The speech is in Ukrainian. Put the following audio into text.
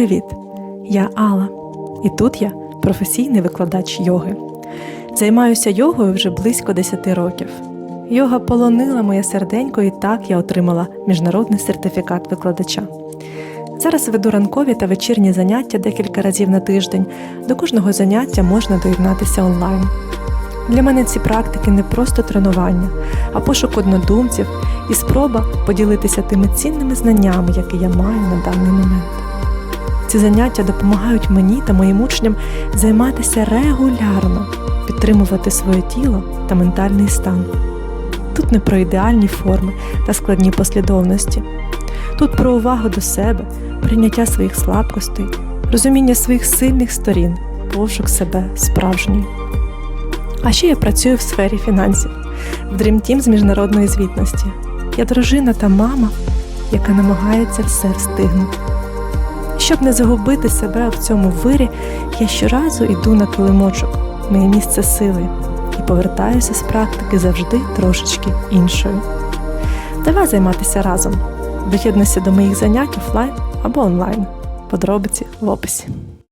привіт! Я Алла, і тут я професійний викладач йоги. Займаюся йогою вже близько 10 років. Йога полонила моє серденько, і так я отримала міжнародний сертифікат викладача. Зараз веду ранкові та вечірні заняття декілька разів на тиждень. До кожного заняття можна доєднатися онлайн. Для мене ці практики не просто тренування, а пошук однодумців і спроба поділитися тими цінними знаннями, які я маю на даний момент. Ці заняття допомагають мені та моїм учням займатися регулярно, підтримувати своє тіло та ментальний стан. Тут не про ідеальні форми та складні послідовності. Тут про увагу до себе, прийняття своїх слабкостей, розуміння своїх сильних сторін, пошук себе справжньої. А ще я працюю в сфері фінансів, в Dream Team з міжнародної звітності. Я дружина та мама, яка намагається все встигнути. Щоб не загубити себе в цьому вирі, я щоразу йду на килимочок, моє місце сили, і повертаюся з практики завжди трошечки іншою. Давай займатися разом. Доєднуйся до моїх занять офлайн або онлайн. Подробиці в описі.